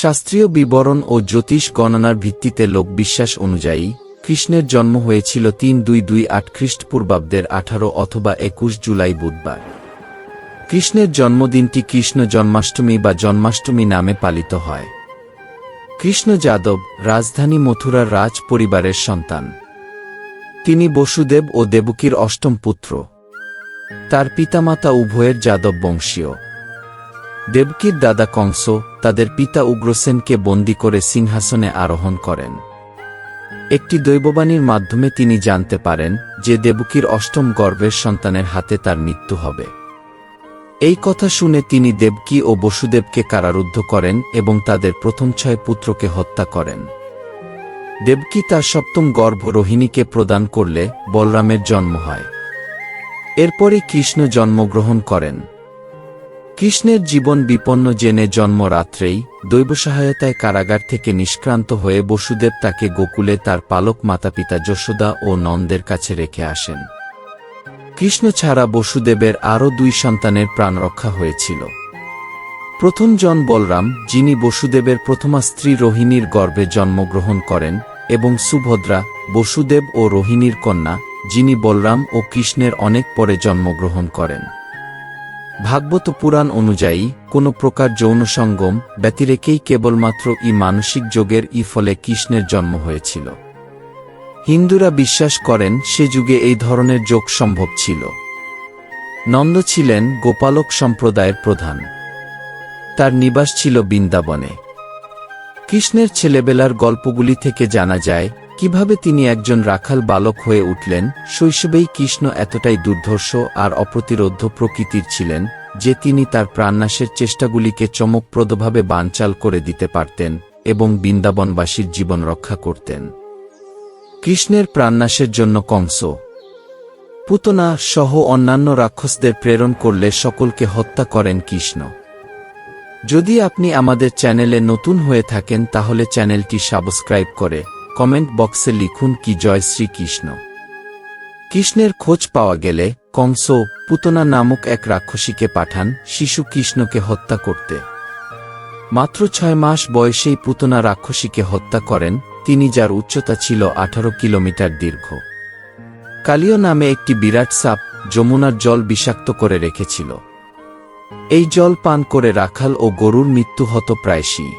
শাস্ত্রীয় বিবরণ ও জ্যোতিষ গণনার ভিত্তিতে লোকবিশ্বাস অনুযায়ী, কৃষ্ণের জন্ম হয়েছিল তিন দুই দুই আট খ্রিস্টপূর্বাব্দের আঠারো অথবা একুশ জুলাই বুধবার। কৃষ্ণের জন্মদিনটি কৃষ্ণ জন্মাষ্টমী বা জন্মাষ্টমী নামে পালিত হয়। কৃষ্ণ যাদব, রাজধানী মথুরার রাজ পরিবারের সন্তান। তিনি বসুদেব ও দেবকীর অষ্টম পুত্র। তার পিতামাতা উভয়ের যাদব বংশীয়। দেবকীর দাদা কংস তাদের পিতা উগ্রসেনকে বন্দী করে সিংহাসনে আরোহণ করেন। একটি দৈববাণীর মাধ্যমে তিনি জানতে পারেন যে দেবকীর অষ্টম গর্ভের সন্তানের হাতে তার মৃত্যু হবে। এই কথা শুনে তিনি দেবকী ও বসুদেবকে কারারুদ্ধ করেন এবং তাদের প্রথম ছয় পুত্রকে হত্যা করেন। দেবকী তার সপ্তম গর্ভ রোহিণীকে প্রদান করলে বলরামের জন্ম হয়। এরপরে কৃষ্ণ জন্মগ্রহণ করেন। কৃষ্ণের জীবন বিপন্ন জেনে জন্ম রাত্রেই দৈব সহায়তায় কারাগার থেকে নিষ্ক্রান্ত হয়ে বসুদেব তাকে গোকুলে তার পালক মাতাপিতা যশোদা ও নন্দের কাছে রেখে আসেন। কৃষ্ণ ছাড়া বসুদেবের আরও দুই সন্তানের প্রাণ রক্ষা হয়েছিল। প্রথম জন বলরাম, যিনি বসুদেবের প্রথমা স্ত্রী রোহিণীর গর্ভে জন্মগ্রহণ করেন, এবং সুভদ্রা, বসুদেব ও রোহিণীর কন্যা, যিনি বলরাম ও কৃষ্ণের অনেক পরে জন্মগ্রহণ করেন। ভাগবত পুরাণ অনুযায়ী, কোনো প্রকার যৌন সঙ্গম ব্যতিরেকেই কেবলমাত্র ই মানসিক যোগের ই ফলে কৃষ্ণের জন্ম হয়েছিল। হিন্দুরা বিশ্বাস করেন সে যুগে এই ধরনের যোগ সম্ভব ছিল। নন্দ ছিলেন গোপালক সম্প্রদায়ের প্রধান। তার নিবাস ছিল বৃন্দাবনে। কৃষ্ণের ছেলেবেলার গল্পগুলি থেকে জানা যায় কীভাবে তিনি একজন রাখাল বালক হয়ে উঠলেন, শৈশবেই কৃষ্ণ এতটাই দুর্ধর্ষ আর অপ্রতিরোধ্য প্রকৃতির ছিলেন, যে তিনি তার প্রাণনাশের চেষ্টাগুলিকে চমকপ্রদভাবে বানচাল করে দিতে পারতেন এবং বৃন্দাবনবাসীর জীবন রক্ষা করতেন। কৃষ্ণের প্রাণনাশের জন্য কংস। পুতনা সহ অন্যান্য রাক্ষসদের প্রেরণ করলে সকলকে হত্যা করেন কৃষ্ণ। যদি আপনি আমাদের চ্যানেলে নতুন হয়ে থাকেন তাহলে চ্যানেলটি সাবস্ক্রাইব করে কমেন্ট বক্সে লিখুন কি জয় শ্রীকৃষ্ণ। কৃষ্ণের খোঁজ পাওয়া গেলে কংস পুতনা নামক এক রাক্ষসীকে পাঠান শিশু কৃষ্ণকে হত্যা করতে। মাত্র ছয় মাস বয়সেই পুতনা রাক্ষসীকে হত্যা করেন, তিনি যার উচ্চতা ছিল আঠারো কিলোমিটার দীর্ঘ। কালীয় নামে একটি বিরাট সাপ যমুনার জল বিষাক্ত করে রেখেছিল। এই জল পান করে রাখাল ও গরুর মৃত্যু হত প্রায়শই।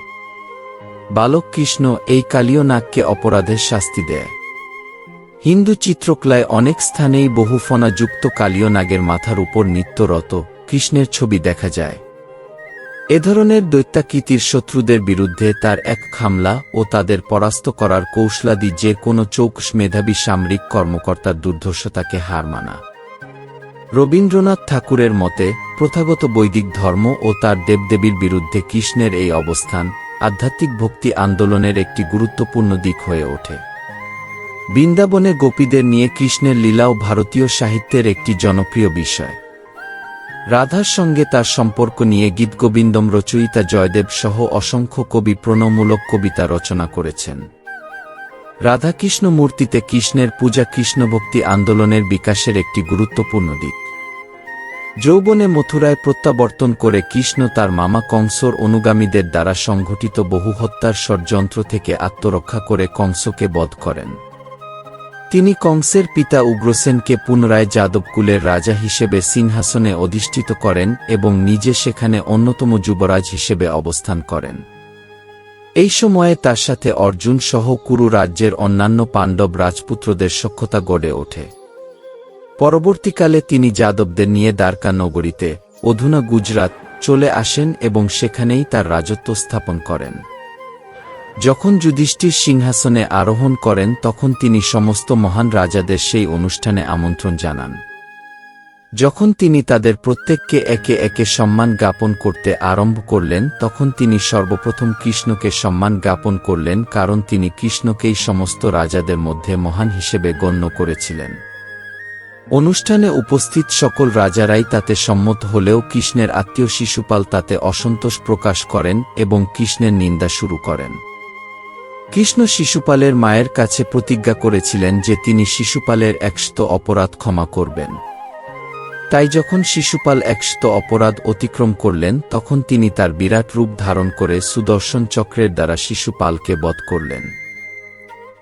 বালক কৃষ্ণ এই কালীয় নাগকে অপরাধের শাস্তি দেয়। হিন্দু চিত্রকলায় অনেক স্থানেই বহু ফনাযুক্ত কালীয় নাগের মাথার উপর নিত্যরত কৃষ্ণের ছবি দেখা যায়। এ ধরনের দৈত্যাকৃতির শত্রুদের বিরুদ্ধে তার এক খামলা ও তাদের পরাস্ত করার কৌশলাদি যে কোনো চৌকস মেধাবী সামরিক কর্মকর্তার দুর্ধর্ষতাকে হার মানা। রবীন্দ্রনাথ ঠাকুরের মতে, প্রথাগত বৈদিক ধর্ম ও তার দেবদেবীর বিরুদ্ধে কৃষ্ণের এই অবস্থান আধ্যাত্মিক ভক্তি আন্দোলনের একটি গুরুত্বপূর্ণ দিক হয়ে ওঠে। বৃন্দাবনে গোপীদের নিয়ে কৃষ্ণের লীলাও ভারতীয় সাহিত্যের একটি জনপ্রিয় বিষয়। রাধার সঙ্গে তার সম্পর্ক নিয়ে গীতগোবিন্দম রচয়িতা জয়দেব সহ অসংখ্য কবি প্রণমূলক কবিতা রচনা করেছেন। রাধাকৃষ্ণ মূর্তিতে কৃষ্ণের পূজা কৃষ্ণভক্তি আন্দোলনের বিকাশের একটি গুরুত্বপূর্ণ দিক। যৌবনে মথুরায় প্রত্যাবর্তন করে কৃষ্ণ তার মামা কংসর অনুগামীদের দ্বারা সংঘটিত বহু হত্যার ষড়যন্ত্র থেকে আত্মরক্ষা করে কংসকে বধ করেন। তিনি কংসের পিতা উগ্রসেনকে পুনরায় যাদবকুলের রাজা হিসেবে সিংহাসনে অধিষ্ঠিত করেন এবং নিজে সেখানে অন্যতম যুবরাজ হিসেবে অবস্থান করেন। এই সময়ে তার সাথে অর্জুন সহ কুরু রাজ্যের অন্যান্য পাণ্ডব রাজপুত্রদের সক্ষতা গড়ে ওঠে। পরবর্তীকালে তিনি যাদবদের নিয়ে দ্বারকা নগরীতে, অধুনা গুজরাত, চলে আসেন এবং সেখানেই তার রাজত্ব স্থাপন করেন। যখন যুধিষ্ঠির সিংহাসনে আরোহণ করেন, তখন তিনি সমস্ত মহান রাজাদের সেই অনুষ্ঠানে আমন্ত্রণ জানান। যখন তিনি তাদের প্রত্যেককে একে একে সম্মান জ্ঞাপন করতে আরম্ভ করলেন, তখন তিনি সর্বপ্রথম কৃষ্ণকে সম্মান জ্ঞাপন করলেন, কারণ তিনি কৃষ্ণকেই সমস্ত রাজাদের মধ্যে মহান হিসেবে গণ্য করেছিলেন। অনুষ্ঠানে উপস্থিত সকল রাজারাই তাতে সম্মত হলেও কৃষ্ণের আত্মীয় শিশুপাল তাতে অসন্তোষ প্রকাশ করেন এবং কৃষ্ণের নিন্দা শুরু করেন। কৃষ্ণ শিশুপালের মায়ের কাছে প্রতিজ্ঞা করেছিলেন যে তিনি শিশুপালের একশত অপরাধ ক্ষমা করবেন। তাই যখন শিশুপাল একশত অপরাধ অতিক্রম করলেন, তখন তিনি তার বিরাট রূপ ধারণ করে সুদর্শন চক্রের দ্বারা শিশুপালকে বধ করলেন।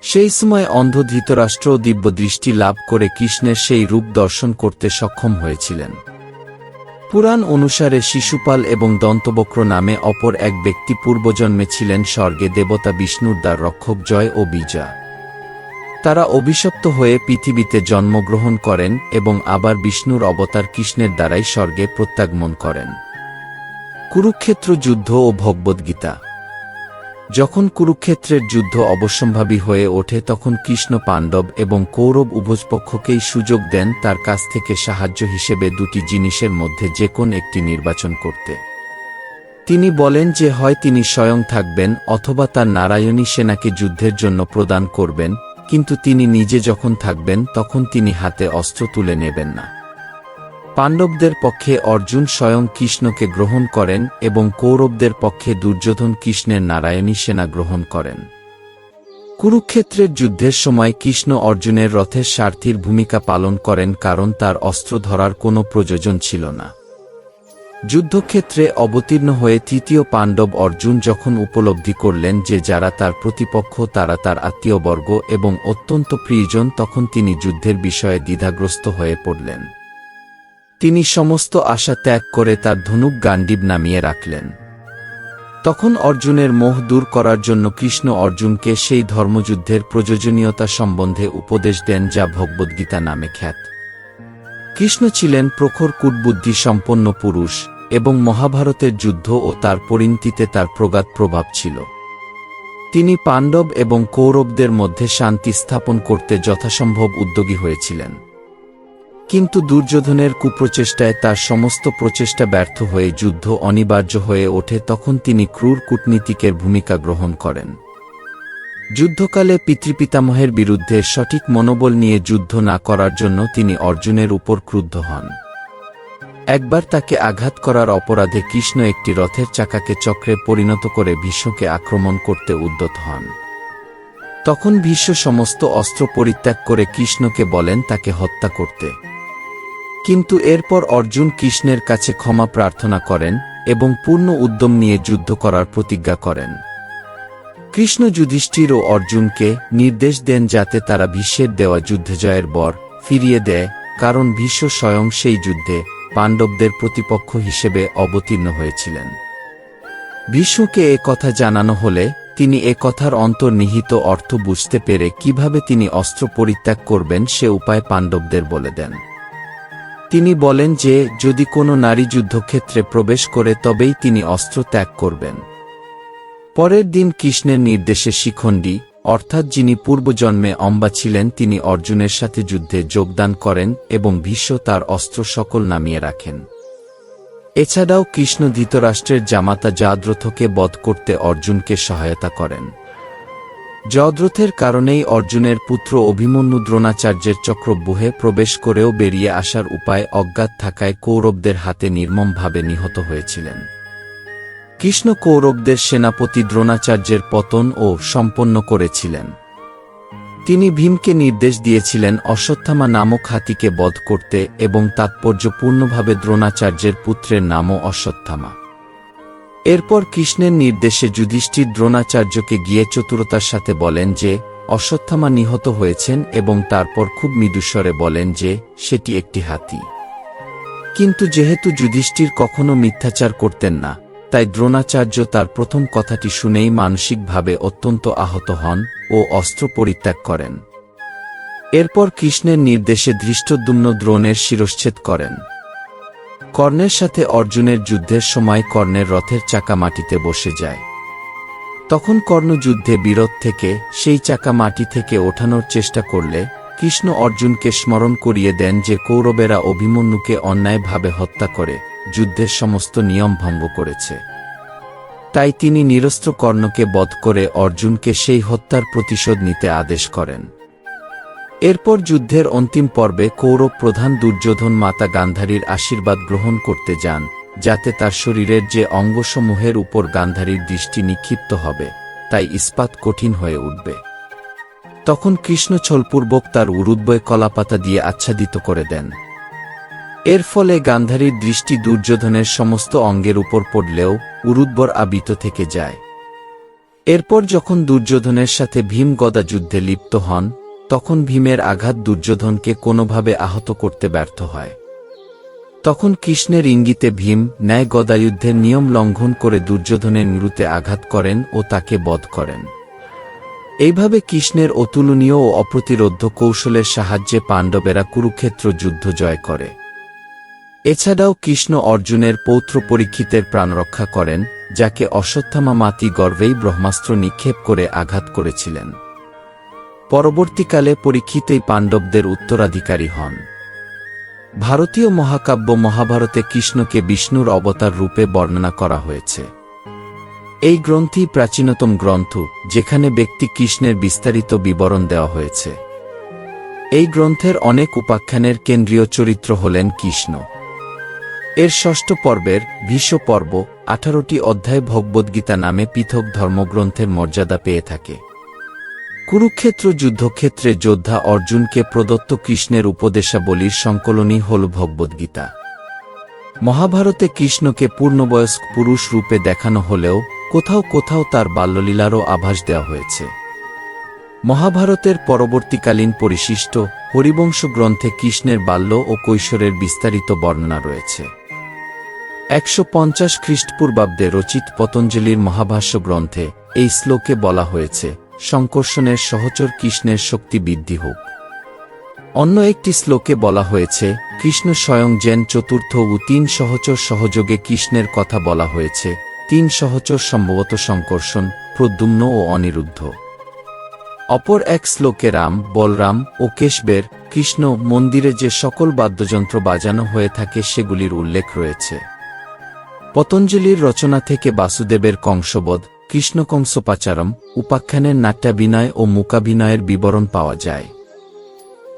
সেই সময় অন্ধ ধৃতরাষ্ট্র দিব্য দৃষ্টি লাভ করে কৃষ্ণের সেই রূপ দর্শন করতে সক্ষম হয়েছিলেন। পুরাণ অনুসারে শিশুপাল এবং দন্তবক্র নামে অপর এক ব্যক্তি পূর্বজন্মে ছিলেন স্বর্গে দেবতা বিষ্ণুর দ্বার রক্ষক জয় ও বিজা তারা অভিশপ্ত হয়ে পৃথিবীতে জন্মগ্রহণ করেন এবং আবার বিষ্ণুর অবতার কৃষ্ণের দ্বারাই স্বর্গে প্রত্যাগমন করেন। কুরুক্ষেত্র যুদ্ধ ও ভগবদ্গীতা যখন কুরুক্ষেত্রের যুদ্ধ অবশ্যম্ভাবী হয়ে ওঠে তখন কৃষ্ণ পাণ্ডব এবং কৌরব উভয়পক্ষকেই সুযোগ দেন তার কাছ থেকে সাহায্য হিসেবে দুটি জিনিসের মধ্যে যে কোন একটি নির্বাচন করতে। তিনি বলেন যে হয় তিনি স্বয়ং থাকবেন অথবা তার নারায়ণী সেনাকে যুদ্ধের জন্য প্রদান করবেন, কিন্তু তিনি নিজে যখন থাকবেন তখন তিনি হাতে অস্ত্র তুলে নেবেন না। পাণ্ডবদের পক্ষে অর্জুন স্বয়ং কৃষ্ণকে গ্রহণ করেন এবং কৌরবদের পক্ষে দুর্যোধন কৃষ্ণের নারায়ণী সেনা গ্রহণ করেন। কুরুক্ষেত্রের যুদ্ধের সময় কৃষ্ণ অর্জুনের রথের স্বার্থীর ভূমিকা পালন করেন কারণ তার অস্ত্র ধরার কোনো প্রয়োজন ছিল না। যুদ্ধক্ষেত্রে অবতীর্ণ হয়ে তৃতীয় পাণ্ডব অর্জুন যখন উপলব্ধি করলেন যে যারা তার প্রতিপক্ষ তারা তার আত্মীয়বর্গ এবং অত্যন্ত প্রিয়জন তখন তিনি যুদ্ধের বিষয়ে দ্বিধাগ্রস্ত হয়ে পড়লেন। তিনি সমস্ত আশা ত্যাগ করে তার ধনুক গান্ডিব নামিয়ে রাখলেন। তখন অর্জুনের মোহ দূর করার জন্য কৃষ্ণ অর্জুনকে সেই ধর্মযুদ্ধের প্রয়োজনীয়তা সম্বন্ধে উপদেশ দেন যা ভগবদ্গীতা নামে খ্যাত। কৃষ্ণ ছিলেন প্রখর কূটবুদ্ধি সম্পন্ন পুরুষ এবং মহাভারতের যুদ্ধ ও তার পরিণতিতে তার প্রগাত প্রভাব ছিল। তিনি পাণ্ডব এবং কৌরবদের মধ্যে শান্তি স্থাপন করতে যথাসম্ভব উদ্যোগী হয়েছিলেন। কিন্তু দুর্যোধনের কুপ্রচেষ্টায় তার সমস্ত প্রচেষ্টা ব্যর্থ হয়ে যুদ্ধ অনিবার্য হয়ে ওঠে তখন তিনি ক্রূর কূটনীতিকের ভূমিকা গ্রহণ করেন। যুদ্ধকালে পিতৃপিতামহের বিরুদ্ধে সঠিক মনোবল নিয়ে যুদ্ধ না করার জন্য তিনি অর্জুনের উপর ক্রুদ্ধ হন। একবার তাকে আঘাত করার অপরাধে কৃষ্ণ একটি রথের চাকাকে চক্রে পরিণত করে ভীষ্মকে আক্রমণ করতে উদ্যত হন। তখন ভীষ্ম সমস্ত অস্ত্র পরিত্যাগ করে কৃষ্ণকে বলেন তাকে হত্যা করতে। কিন্তু এরপর অর্জুন কৃষ্ণের কাছে ক্ষমা প্রার্থনা করেন এবং পূর্ণ উদ্যম নিয়ে যুদ্ধ করার প্রতিজ্ঞা করেন। কৃষ্ণ যুধিষ্ঠির ও অর্জুনকে নির্দেশ দেন যাতে তারা ভীষ্মের দেওয়া যুদ্ধজয়ের বর ফিরিয়ে দেয়, কারণ ভীষ্ম স্বয়ং সেই যুদ্ধে পাণ্ডবদের প্রতিপক্ষ হিসেবে অবতীর্ণ হয়েছিলেন। ভীষ্মকে এ কথা জানানো হলে তিনি এ কথার অন্তর্নিহিত অর্থ বুঝতে পেরে কীভাবে তিনি অস্ত্র পরিত্যাগ করবেন সে উপায় পাণ্ডবদের বলে দেন। তিনি বলেন যে, যদি কোনো নারী যুদ্ধক্ষেত্রে প্রবেশ করে তবেই তিনি অস্ত্র ত্যাগ করবেন। পরের দিন কৃষ্ণের নির্দেশে শিখণ্ডী, অর্থাৎ যিনি পূর্বজন্মে অম্বা ছিলেন, তিনি অর্জুনের সাথে যুদ্ধে যোগদান করেন এবং ভীষ্ম তার অস্ত্র সকল নামিয়ে রাখেন। এছাড়াও কৃষ্ণ ধৃতরাষ্ট্রের জামাতা জাদ্রথকে বধ করতে অর্জুনকে সহায়তা করেন। জদ্রথের কারণেই অর্জুনের পুত্র অভিমন্যু দ্রোণাচার্যের চক্রব্যূহে প্রবেশ করেও বেরিয়ে আসার উপায় অজ্ঞাত থাকায় কৌরবদের হাতে নির্মমভাবে নিহত হয়েছিলেন। কৃষ্ণ কৌরবদের সেনাপতি দ্রোণাচার্যের পতন ও সম্পন্ন করেছিলেন। তিনি ভীমকে নির্দেশ দিয়েছিলেন অশ্বত্থামা নামক হাতিকে বধ করতে এবং তাৎপর্যপূর্ণভাবে দ্রোণাচার্যের পুত্রের নামও অশ্বত্থামা। এরপর কৃষ্ণের নির্দেশে যুধিষ্ঠির দ্রোণাচার্যকে গিয়ে চতুরতার সাথে বলেন যে, অশ্বত্থামা নিহত হয়েছেন এবং তারপর খুব মৃদুস্বরে বলেন যে, সেটি একটি হাতি। কিন্তু যেহেতু যুধিষ্ঠির কখনো মিথ্যাচার করতেন না, তাই দ্রোণাচার্য তার প্রথম কথাটি শুনেই মানসিকভাবে অত্যন্ত আহত হন ও অস্ত্র পরিত্যাগ করেন। এরপর কৃষ্ণের নির্দেশে ধৃষ্টদ্যুম্ন দ্রোণের শিরশ্ছেদ করেন। কর্ণের সাথে অর্জুনের যুদ্ধের সময় কর্ণের রথের চাকা মাটিতে বসে যায়। তখন কর্ণ যুদ্ধে বিরোধ থেকে সেই চাকা মাটি থেকে ওঠানোর চেষ্টা করলে কৃষ্ণ অর্জুনকে স্মরণ করিয়ে দেন যে কৌরবেরা অভিমন্যুকে অন্যায়ভাবে হত্যা করে যুদ্ধের সমস্ত নিয়ম ভঙ্গ করেছে। তাই তিনি নিরস্ত্র কর্ণকে বধ করে অর্জুনকে সেই হত্যার প্রতিশোধ নিতে আদেশ করেন। এরপর যুদ্ধের অন্তিম পর্বে কৌরব প্রধান দুর্যোধন মাতা গান্ধারীর আশীর্বাদ গ্রহণ করতে যান, যাতে তার শরীরের যে অঙ্গসমূহের উপর গান্ধারীর দৃষ্টি নিক্ষিপ্ত হবে, তাই ইস্পাত কঠিন হয়ে উঠবে। তখন কৃষ্ণ ছলপূর্বক তার উরুদ্বয় কলাপাতা দিয়ে আচ্ছাদিত করে দেন। এর ফলে গান্ধারীর দৃষ্টি দুর্যোধনের সমস্ত অঙ্গের উপর পড়লেও উরুদ্বর আবিত থেকে যায়। এরপর যখন দুর্যোধনের সাথে ভীম গদা যুদ্ধে লিপ্ত হন তখন ভীমের আঘাত দুর্যোধনকে কোনোভাবে আহত করতে ব্যর্থ হয়। তখন কৃষ্ণের ইঙ্গিতে ভীম ন্যায় গদাযুদ্ধের নিয়ম লঙ্ঘন করে দুর্যোধনের নৃতে আঘাত করেন ও তাকে বধ করেন। এইভাবে কৃষ্ণের অতুলনীয় ও অপ্রতিরোধ্য কৌশলের সাহায্যে পাণ্ডবেরা কুরুক্ষেত্র যুদ্ধ জয় করে। এছাড়াও কৃষ্ণ অর্জুনের পৌত্র পরীক্ষিতের প্রাণরক্ষা করেন, যাকে অশ্বত্থামা মাতি গর্ভেই ব্রহ্মাস্ত্র নিক্ষেপ করে আঘাত করেছিলেন। পরবর্তীকালে পরীক্ষিতেই পাণ্ডবদের উত্তরাধিকারী হন। ভারতীয় মহাকাব্য মহাভারতে কৃষ্ণকে বিষ্ণুর অবতার রূপে বর্ণনা করা হয়েছে। এই গ্রন্থই প্রাচীনতম গ্রন্থ, যেখানে ব্যক্তি কৃষ্ণের বিস্তারিত বিবরণ দেওয়া হয়েছে। এই গ্রন্থের অনেক উপাখ্যানের কেন্দ্রীয় চরিত্র হলেন কৃষ্ণ। এর ষষ্ঠ পর্বের ভীষ্ম পর্ব আঠারোটি অধ্যায় ভগবদ্গীতা নামে পৃথক ধর্মগ্রন্থের মর্যাদা পেয়ে থাকে। কুরুক্ষেত্র যুদ্ধক্ষেত্রে যোদ্ধা অর্জুনকে প্রদত্ত কৃষ্ণের উপদেশাবলীর সংকলনই হল ভগবদ্গীতা। মহাভারতে কৃষ্ণকে পূর্ণবয়স্ক পুরুষ রূপে দেখানো হলেও কোথাও কোথাও তার বাল্যলীলারও আভাস দেওয়া হয়েছে। মহাভারতের পরবর্তীকালীন পরিশিষ্ট হরিবংশ গ্রন্থে কৃষ্ণের বাল্য ও কৈশোরের বিস্তারিত বর্ণনা রয়েছে। একশো পঞ্চাশ খ্রিস্টপূর্বাব্দে রচিত পতঞ্জলির মহাভাষ্য গ্রন্থে এই শ্লোকে বলা হয়েছে সংকর্ষণের সহচর কৃষ্ণের শক্তি বৃদ্ধি হোক। অন্য একটি শ্লোকে বলা হয়েছে, কৃষ্ণ স্বয়ং জেন চতুর্থ ও তিন সহচর সহযোগে কৃষ্ণের কথা বলা হয়েছে, তিন সহচর সম্ভবত সংকর্ষণ, প্রদ্যুম্ন ও অনিরুদ্ধ। অপর এক শ্লোকে রাম, বলরাম ও কেশবের কৃষ্ণ মন্দিরে যে সকল বাদ্যযন্ত্র বাজানো হয়ে থাকে সেগুলির উল্লেখ রয়েছে। পতঞ্জলির রচনা থেকে বাসুদেবের কংসবধ কৃষ্ণকংসপাচারম উপাখ্যানের নাট্যাভিনয় ও মূকাভিনয়ের বিবরণ পাওয়া যায়।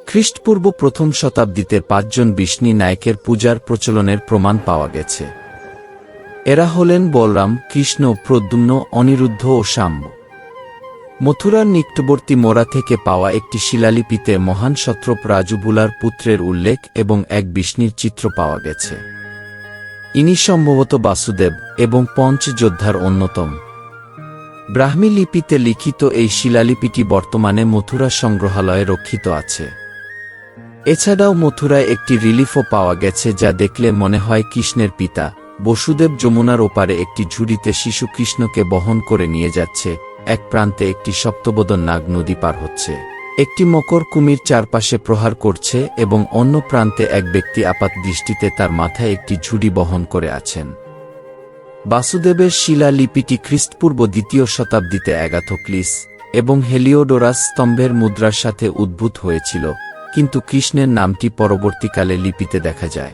খ্রিস্টপূর্ব প্রথম শতাব্দীতে পাঁচজন বিষ্ণী নায়কের পূজার প্রচলনের প্রমাণ পাওয়া গেছে। এরা হলেন বলরাম, কৃষ্ণ, প্রদ্যুম্ন, অনিরুদ্ধ ও সাম্য। মথুরার নিকটবর্তী মোড়া থেকে পাওয়া একটি শিলালিপিতে মহান সত্রপ রাজুবুলার পুত্রের উল্লেখ এবং এক বিষ্ণীর চিত্র পাওয়া গেছে। ইনি সম্ভবত বাসুদেব এবং পঞ্চ যোদ্ধার অন্যতম। ব্রাহ্মী লিপিতে লিখিত এই শিলালিপিটি বর্তমানে মথুরা সংগ্রহালয়ে রক্ষিত আছে। এছাড়াও মথুরায় একটি রিলিফও পাওয়া গেছে যা দেখলে মনে হয় কৃষ্ণের পিতা, বসুদেব যমুনার ওপারে একটি ঝুড়িতে শিশু কৃষ্ণকে বহন করে নিয়ে যাচ্ছে, এক প্রান্তে একটি সপ্তবদন নাগ নদী পার হচ্ছে। একটি মকর কুমির চারপাশে প্রহার করছে এবং অন্য প্রান্তে এক ব্যক্তি আপাত দৃষ্টিতে তার মাথায় একটি ঝুড়ি বহন করে আছেন। বাসুদেবের শিলা লিপিটি খ্রিস্টপূর্ব দ্বিতীয় শতাব্দীতে অ্যাগাথোক্লিস এবং হেলিওডোরাস স্তম্ভের মুদ্রার সাথে উদ্ভূত হয়েছিল, কিন্তু কৃষ্ণের নামটি পরবর্তীকালে লিপিতে দেখা যায়।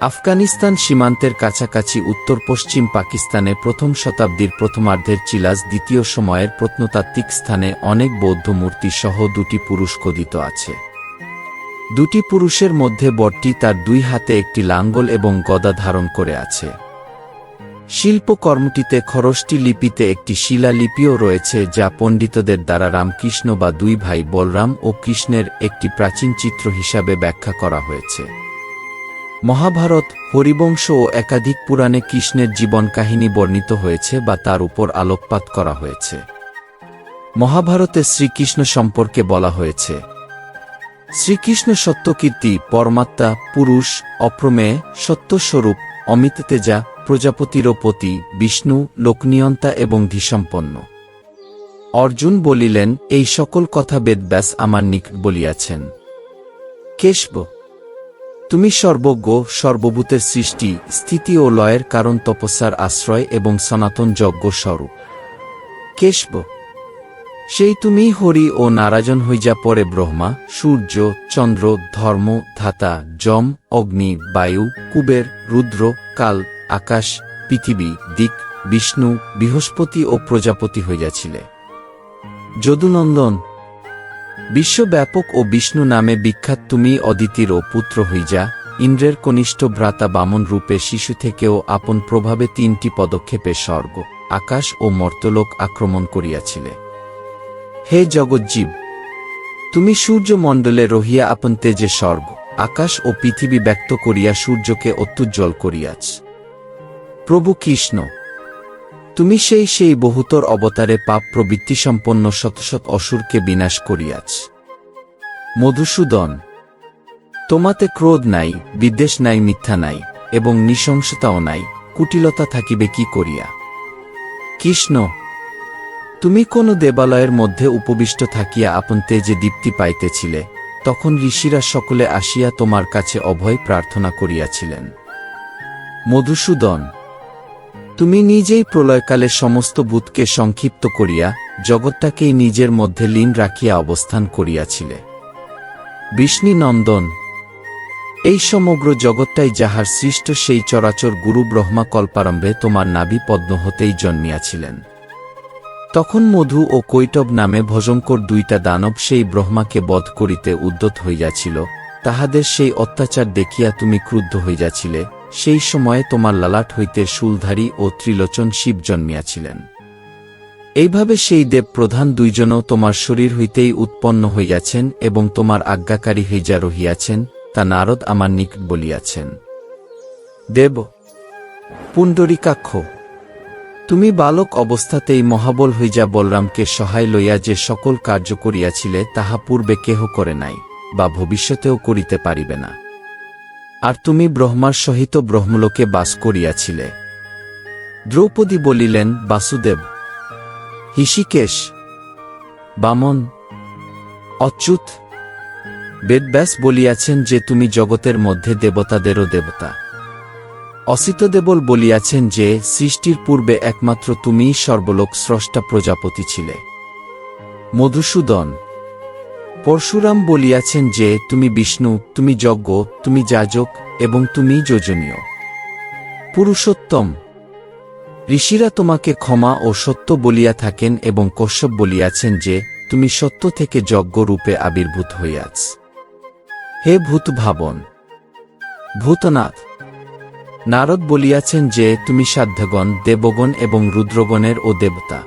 আফগানিস্তান সীমান্তের কাছাকাছি উত্তর পশ্চিম পাকিস্তানে প্রথম শতাব্দীর প্রথমার্ধের চিলাস দ্বিতীয় সময়ের প্রত্নতাত্ত্বিক স্থানে অনেক বৌদ্ধ মূর্তি সহ দুটি পুরুষ খোদিত আছে। দুটি পুরুষের মধ্যে বটটি তার দুই হাতে একটি লাঙ্গল এবং গদা ধারণ করে আছে। শিল্পকর্মটিতে খরষ্টি লিপিতে একটি শিলালিপিও রয়েছে যা পণ্ডিতদের দ্বারা রামকৃষ্ণ বা দুই ভাই বলরাম ও কৃষ্ণের একটি প্রাচীন চিত্র হিসাবে ব্যাখ্যা করা হয়েছে। মহাভারত, হরিবংশ ও একাধিক পুরাণে কৃষ্ণের জীবন কাহিনী বর্ণিত হয়েছে বা তার উপর আলোকপাত করা হয়েছে। মহাভারতে শ্রীকৃষ্ণ সম্পর্কে বলা হয়েছে, শ্রীকৃষ্ণ সত্যকীর্তি, পরমাত্মা, পুরুষ, অপ্রমেয়, সত্যস্বরূপ অমিত তেজা প্রজাপতিরও পতি, বিষ্ণু, লোকনিয়ন্তা এবং ধীসম্পন্ন। অর্জুন বলিলেন, এই সকল কথা বেদব্যাস আমার নিকট বলিয়াছেন। কেশব, তুমি সর্বজ্ঞ, সর্বভূতের সৃষ্টি, স্থিতি ও লয়ের কারণ তপস্যার আশ্রয় এবং সনাতন যজ্ঞ স্বরূপ। কেশব, সেই তুমি হরি ও নারাজন হইজা পরে ব্রহ্মা, সূর্য, চন্দ্র, ধর্ম, ধাতা, যম, অগ্নি, বায়ু, কুবের, রুদ্র, কাল আকাশ, পৃথিবী, দিক, বিষ্ণু, বৃহস্পতি ও প্রজাপতি হইয়াছিলে। যদুনন্দন, বিশ্বব্যাপক ও বিষ্ণু নামে বিখ্যাত তুমি অদিতির ও পুত্র হইজা, ইন্দ্রের কনিষ্ঠ ভ্রাতা বামন রূপে শিশু থেকেও আপন প্রভাবে তিনটি পদক্ষেপে স্বর্গ, আকাশ ও মর্তলোক আক্রমণ করিয়াছিলে। হে জগজ্জীব, তুমি সূর্যমণ্ডলে রহিয়া আপন তেজে স্বর্গ, আকাশ ও পৃথিবী ব্যক্ত করিয়া সূর্যকে অত্যুজ্জ্বল করিয়াছ। প্রভু কৃষ্ণ, তুমি সেই সেই বহুতর অবতারে পাপ প্রবৃত্তিসম্পন্ন শত শত অসুরকে বিনাশ করিয়াছ। মধুসূদন, তোমাতে ক্রোধ নাই, বিদ্বেষ নাই, মিথ্যা নাই, এবং নৃশংসতাও নাই, কুটিলতা থাকিবে কি করিয়া? কৃষ্ণ, তুমি কোন দেবালয়ের মধ্যে উপবিষ্ট থাকিয়া আপন তেজে দীপ্তি পাইতেছিলে, তখন ঋষিরা সকলে আসিয়া তোমার কাছে অভয় প্রার্থনা করিয়াছিলেন। মধুসূদন তুমি নিজেই প্রলয়কালে সমস্ত বুধকে সংক্ষিপ্ত করিয়া জগৎটাকেই নিজের মধ্যে লীন রাখিয়া অবস্থান করিয়াছিলে। বিষ্ণু নন্দন, এই সমগ্র জগৎটাই যাহার সৃষ্ট সেই চরাচর গুরু ব্রহ্মা কল্পারম্ভে তোমার নাভি পদ্ম হতেই জন্মিয়াছিলেন। তখন মধু ও কৈটব নামে ভজঙ্কর দুইটা দানব সেই ব্রহ্মাকে বধ করিতে উদ্যত হইয়াছিল, তাহাদের সেই অত্যাচার দেখিয়া তুমি ক্রুদ্ধ হইয়াছিলে সেই সময়ে তোমার লালাট হইতে শুলধারী ও ত্রিলোচন শিব জন্মিয়াছিলেন। এইভাবে সেই দেব প্রধান দুইজনও তোমার শরীর হইতেই উৎপন্ন হইয়াছেন এবং তোমার আজ্ঞাকারী হইয়া রহিয়াছেন, তা নারদ আমার নিকট বলিয়াছেন। দেব, পুণ্ডরিকাক্ষ, তুমি বালক অবস্থাতেই মহাবল হইয়া বলরামকে সহায় লইয়া যে সকল কার্য করিয়াছিলে, তাহা পূর্বে কেহ করে নাই বা ভবিষ্যতেও করিতে পারিবে না। আর তুমি ব্রহ্মার সহিত ব্রহ্মলোকে বাস করিয়াছিলে। দ্রৌপদী বলিলেন, বাসুদেব হিষিকেশ বামন, অচ্যুত, বেদব্যাস বলিয়াছেন যে তুমি জগতের মধ্যে দেবতাদেরও দেবতা। অসিত অসিতদেবল বলিয়াছেন যে সৃষ্টির পূর্বে একমাত্র তুমিই সর্বলোক স্রষ্টা প্রজাপতি ছিলে। মধুসূদন পরশুরাম বলিয়াছেন যে, তুমি বিষ্ণু, তুমি যজ্ঞ, তুমি যাজক এবং তুমি যোজনীয়। পুরুষোত্তম, ঋষিরা তোমাকে ক্ষমা ও সত্য বলিয়া থাকেন এবং কশ্যপ বলিয়াছেন যে, তুমি সত্য থেকে যজ্ঞ রূপে আবির্ভূত হইয়াছ। হে ভূত ভাবন ভূতনাথ, নারদ বলিয়াছেন যে, তুমি সাধ্যগণ, দেবগণ এবং রুদ্রগণের ও দেবতা।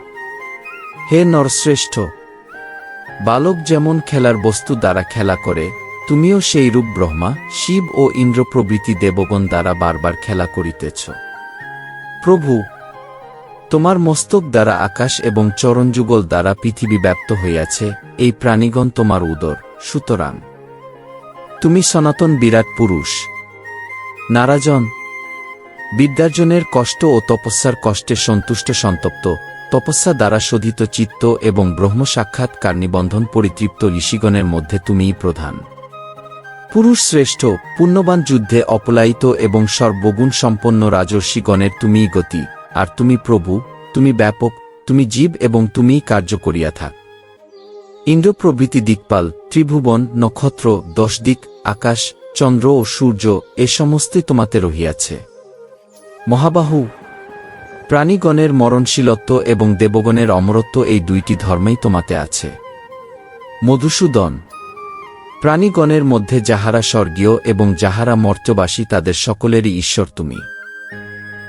হে নরশ্রেষ্ঠ বালক যেমন খেলার বস্তু দ্বারা খেলা করে, তুমিও সেই রূপ ব্রহ্মা, শিব ও ইন্দ্র প্রভৃতি দেবগণ দ্বারা বারবার খেলা করিতেছ। প্রভু, তোমার মস্তক দ্বারা আকাশ এবং চরণযুগল দ্বারা পৃথিবী ব্যাপ্ত হইয়াছে, এই প্রাণীগণ তোমার উদর। সুতরাং, তুমি সনাতন বিরাট পুরুষ। নারাজন, বিদ্যার্জনের কষ্ট ও তপস্যার কষ্টে সন্তুষ্ট সন্তপ্ত। তপস্যা দ্বারা শোধিত চিত্ত এবং ব্রহ্ম সাক্ষাৎকার নিবন্ধন পরিতৃপ্ত ঋষিগণের মধ্যে তুমিই প্রধান। পুরুষ শ্রেষ্ঠ, পুণ্যবান যুদ্ধে অপলায়িত এবং সর্বগুণ সম্পন্ন রাজর্ষিগণের তুমিই গতি। আর তুমি প্রভু, তুমি ব্যাপক, তুমি জীব এবং তুমিই কার্য করিয়া থাক। ইন্দ্র প্রভৃতি দিকপাল, ত্রিভুবন, নক্ষত্র দশ দিক আকাশ, চন্দ্র ও সূর্য, এ সমস্তই তোমাতে রহিয়াছে। মহাবাহু প্রাণীগণের মরণশীলত্ব এবং দেবগণের অমরত্ব এই দুইটি ধর্মেই তোমাতে আছে। মধুসূদন, প্রাণীগণের মধ্যে যাহারা স্বর্গীয় এবং যাহারা মর্ত্যবাসী তাদের সকলেরই ঈশ্বর তুমি।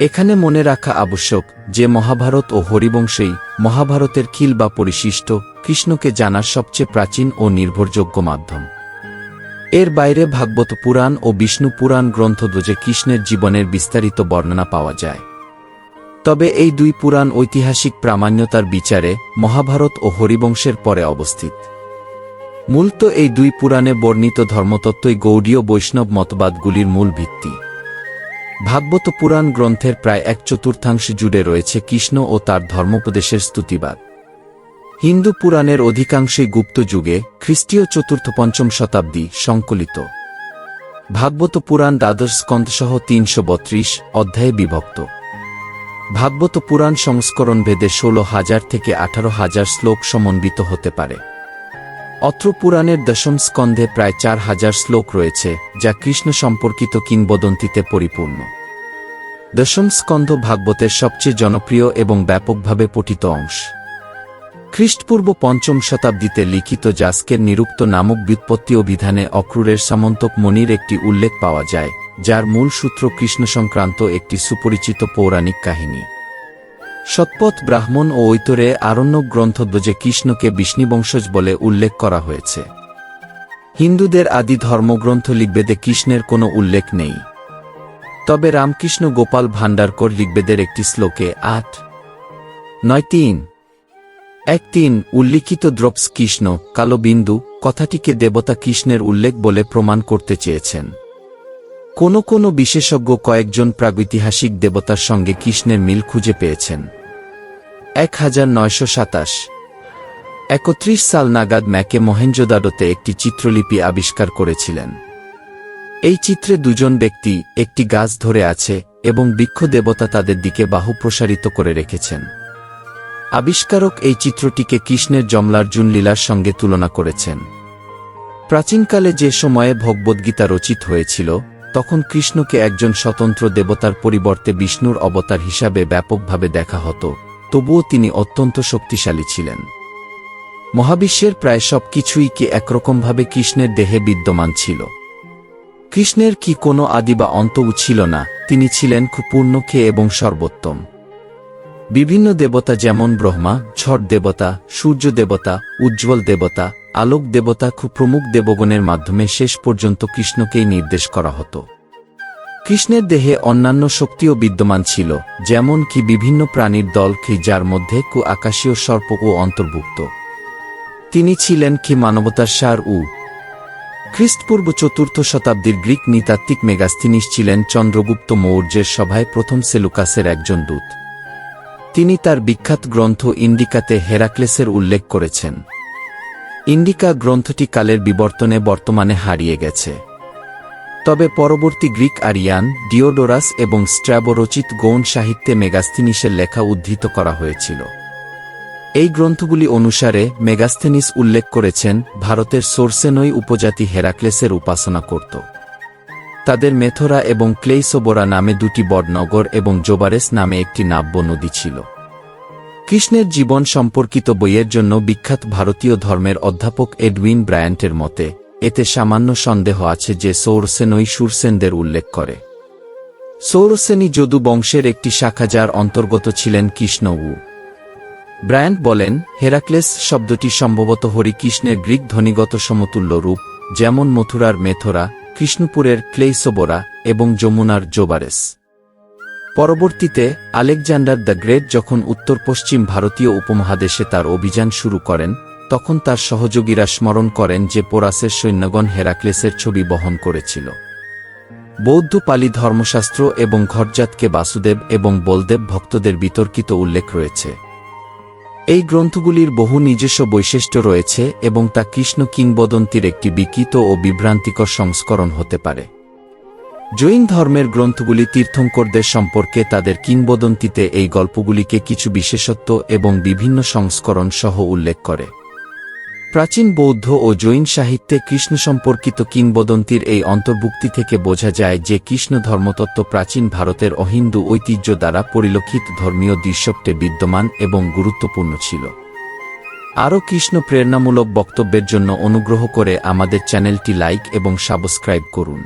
এখানে মনে রাখা আবশ্যক যে মহাভারত ও হরিবংশেই মহাভারতের খিল বা পরিশিষ্ট কৃষ্ণকে জানার সবচেয়ে প্রাচীন ও নির্ভরযোগ্য মাধ্যম। এর বাইরে ভাগবত পুরাণ ও বিষ্ণু পুরাণ গ্রন্থ গ্রন্থধ্বজে কৃষ্ণের জীবনের বিস্তারিত বর্ণনা পাওয়া যায়। তবে এই দুই পুরাণ ঐতিহাসিক প্রামাণ্যতার বিচারে মহাভারত ও হরিবংশের পরে অবস্থিত। মূলত এই দুই পুরাণে বর্ণিত ধর্মতত্ত্বই গৌড়ীয় বৈষ্ণব মতবাদগুলির মূল ভিত্তি। ভাগবত পুরাণ গ্রন্থের প্রায় এক চতুর্থাংশ জুড়ে রয়েছে কৃষ্ণ ও তার ধর্মোপদেশের স্তুতিবাদ। হিন্দু পুরাণের অধিকাংশই গুপ্ত যুগে খ্রিস্টীয় চতুর্থ পঞ্চম শতাব্দী সংকলিত। ভাগবত পুরাণ দ্বাদশ স্কন্ধসহ তিনশো অধ্যায়ে বিভক্ত। ভাগবত পুরাণ সংস্করণ ভেদে ষোলো হাজার থেকে আঠারো হাজার শ্লোক সমন্বিত হতে পারে। অত্র পুরাণের দশম স্কন্ধে প্রায় চার হাজার শ্লোক রয়েছে, যা কৃষ্ণ সম্পর্কিত কিংবদন্তিতে পরিপূর্ণ। দশম স্কন্ধ ভাগবতের সবচেয়ে জনপ্রিয় এবং ব্যাপকভাবে পঠিত অংশ। খ্রিস্টপূর্ব পঞ্চম শতাব্দীতে লিখিত জাস্কের নিরুক্ত নামক ব্যুৎপত্তি অভিধানে অক্রুরের সামন্তক মনির একটি উল্লেখ পাওয়া যায়। যার মূল সূত্র কৃষ্ণ সংক্রান্ত একটি সুপরিচিত পৌরাণিক কাহিনী। সৎপথ ব্রাহ্মণ ও ঐতরে আরণ্যক গ্রন্থধ্বজে কৃষ্ণকে বিষ্ণুবংশজ বলে উল্লেখ করা হয়েছে। হিন্দুদের আদি ধর্মগ্রন্থ ঋগ্বেদে কৃষ্ণের কোনো উল্লেখ নেই। তবে রামকৃষ্ণ গোপাল ভাণ্ডারকর ঋগ্বেদের একটি শ্লোকে আট, নয় তিন, এক তিন উল্লিখিত দ্রপ্স কৃষ্ণ কালো বিন্দু কথাটিকে দেবতা কৃষ্ণের উল্লেখ বলে প্রমাণ করতে চেয়েছেন। কোনো কোনো বিশেষজ্ঞ কয়েকজন প্রাগৈতিহাসিক দেবতার সঙ্গে কৃষ্ণের মিল খুঁজে পেয়েছেন। এক হাজার নয়শো সাতাশ। একত্রিশ সাল নাগাদ ম্যাকে মহেঞ্জোদারোতে একটি চিত্রলিপি আবিষ্কার করেছিলেন। এই চিত্রে দুজন ব্যক্তি একটি গাছ ধরে আছে এবং বৃক্ষ দেবতা তাদের দিকে বাহু প্রসারিত করে রেখেছেন। আবিষ্কারক এই চিত্রটিকে কৃষ্ণের জমলার্জুন লীলার সঙ্গে তুলনা করেছেন। প্রাচীনকালে যে সময়ে ভগবদ্গীতা রচিত হয়েছিল তখন কৃষ্ণকে একজন স্বতন্ত্র দেবতার পরিবর্তে বিষ্ণুর অবতার হিসাবে ব্যাপকভাবে দেখা হতো, তবুও তিনি অত্যন্ত শক্তিশালী ছিলেন। মহাবিশ্বের প্রায় সব কিছুই কি একরকমভাবে কৃষ্ণের দেহে বিদ্যমান ছিল? কৃষ্ণের কি কোনো আদি বা অন্তও ছিল না, তিনি ছিলেন খুব পূর্ণকে এবং সর্বোত্তম। বিভিন্ন দেবতা যেমন ব্রহ্মা, ঝড় দেবতা, সূর্য দেবতা, উজ্জ্বল দেবতা, আলোক দেবতা খুব প্রমুখ দেবগণের মাধ্যমে শেষ পর্যন্ত কৃষ্ণকেই নির্দেশ করা হতো। কৃষ্ণের দেহে অন্যান্য শক্তিও বিদ্যমান ছিল, যেমন কি বিভিন্ন প্রাণীর দল কি যার মধ্যে কু আকাশীয় সর্প ও অন্তর্ভুক্ত। তিনি ছিলেন কি মানবতার সার উ। খ্রিস্টপূর্ব চতুর্থ শতাব্দীর গ্রিক নৃতাত্ত্বিক মেগাস্থিনিস ছিলেন চন্দ্রগুপ্ত মৌর্যের সভায় প্রথম সেলুকাসের একজন দূত। তিনি তার বিখ্যাত গ্রন্থ ইন্ডিকাতে হেরাক্লেসের উল্লেখ করেছেন। ইন্ডিকা গ্রন্থটি কালের বিবর্তনে বর্তমানে হারিয়ে গেছে। তবে পরবর্তী গ্রিক আরিয়ান, ডিওডোরাস এবং স্ট্র্যাবো রচিত গৌণ সাহিত্যে মেগাস্থিনিসের লেখা উদ্ধৃত করা হয়েছিল। এই গ্রন্থগুলি অনুসারে মেগাস্থেনিস উল্লেখ করেছেন, ভারতের সোরসেনই উপজাতি হেরাক্লেসের উপাসনা করত। তাদের মেথরা এবং ক্লেইসোবোরা নামে দুটি বড়নগর এবং জোবারেস নামে একটি নাব্য নদী ছিল। কৃষ্ণের জীবন সম্পর্কিত বইয়ের জন্য বিখ্যাত ভারতীয় ধর্মের অধ্যাপক এডউইন ব্রায়ান্টের মতে, এতে সামান্য সন্দেহ আছে যে সৌরসেনই সুরসেনদের উল্লেখ করে। সৌরসেনী যদু বংশের একটি শাখা যার অন্তর্গত ছিলেন কৃষ্ণ উ ব্রায়ান্ট বলেন, হেরাক্লেস শব্দটি সম্ভবত হরিকৃষ্ণের গ্রিক ধ্বনিগত সমতুল্য রূপ, যেমন মথুরার মেথরা কৃষ্ণপুরের ক্লেইসোবোরা এবং যমুনার জোবারেস। পরবর্তীতে, আলেকজান্ডার দ্য গ্রেট যখন উত্তর পশ্চিম ভারতীয় উপমহাদেশে তার অভিযান শুরু করেন, তখন তার সহযোগীরা স্মরণ করেন যে পোরাসের সৈন্যগণ হেরাক্লেসের ছবি বহন করেছিল। বৌদ্ধ পালি ধর্মশাস্ত্র এবং ঘরজাতকে বাসুদেব এবং বলদেব ভক্তদের বিতর্কিত উল্লেখ রয়েছে। এই গ্রন্থগুলির বহু নিজস্ব বৈশিষ্ট্য রয়েছে এবং তা কৃষ্ণ কিংবদন্তির একটি বিকৃত ও বিভ্রান্তিকর সংস্করণ হতে পারে। জৈন ধর্মের গ্রন্থগুলি তীর্থঙ্করদের সম্পর্কে তাদের কিংবদন্তিতে এই গল্পগুলিকে কিছু বিশেষত্ব এবং বিভিন্ন সংস্করণ সহ উল্লেখ করে। প্রাচীন বৌদ্ধ ও জৈন সাহিত্যে কৃষ্ণ সম্পর্কিত কিংবদন্তির এই অন্তর্ভুক্তি থেকে বোঝা যায় যে কৃষ্ণ ধর্মতত্ত্ব প্রাচীন ভারতের অহিন্দু ঐতিহ্য দ্বারা পরিলক্ষিত ধর্মীয় দৃশ্যপটে বিদ্যমান এবং গুরুত্বপূর্ণ ছিল। আরও কৃষ্ণ প্রেরণামূলক বক্তব্যের জন্য অনুগ্রহ করে আমাদের চ্যানেলটি লাইক এবং সাবস্ক্রাইব করুন।